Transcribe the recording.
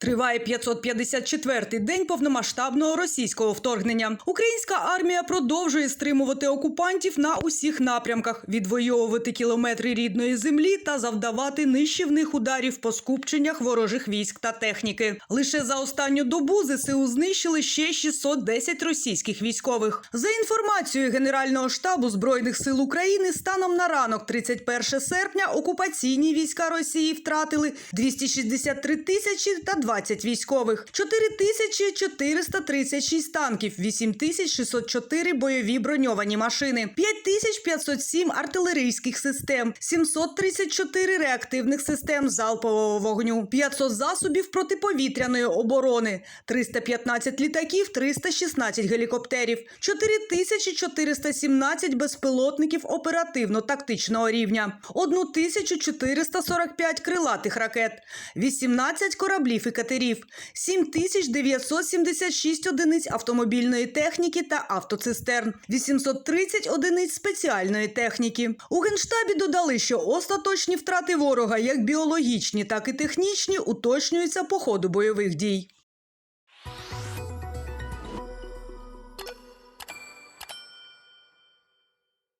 Триває 554-й день повномасштабного російського вторгнення. Українська армія продовжує стримувати окупантів на усіх напрямках, відвоювати кілометри рідної землі та завдавати нищівних ударів по скупченнях ворожих військ та техніки. Лише за останню добу ЗСУ знищили ще 610 російських військових. За інформацією Генерального штабу збройних сил України, станом на ранок, 31 серпня, окупаційні війська Росії втратили 263 тисячі та 20 військових, 4 тисячі 436 танків, 8 тисяч 604 бойові броньовані машини, 5 тисяч 507 артилерійських систем, 734 реактивних систем залпового вогню, 500 засобів протиповітряної оборони, 315 літаків, 316 гелікоптерів, 4417 безпілотників оперативно-тактичного рівня, 1445 крилатих ракет, 18 кораблів і катерів, 7976 одиниць автомобільної техніки та автоцистерн, 830 одиниць спеціальної техніки. У генштабі додали, що остаточні втрати ворога, як біологічні, так і технічні, уточнюються по ходу бойових дій.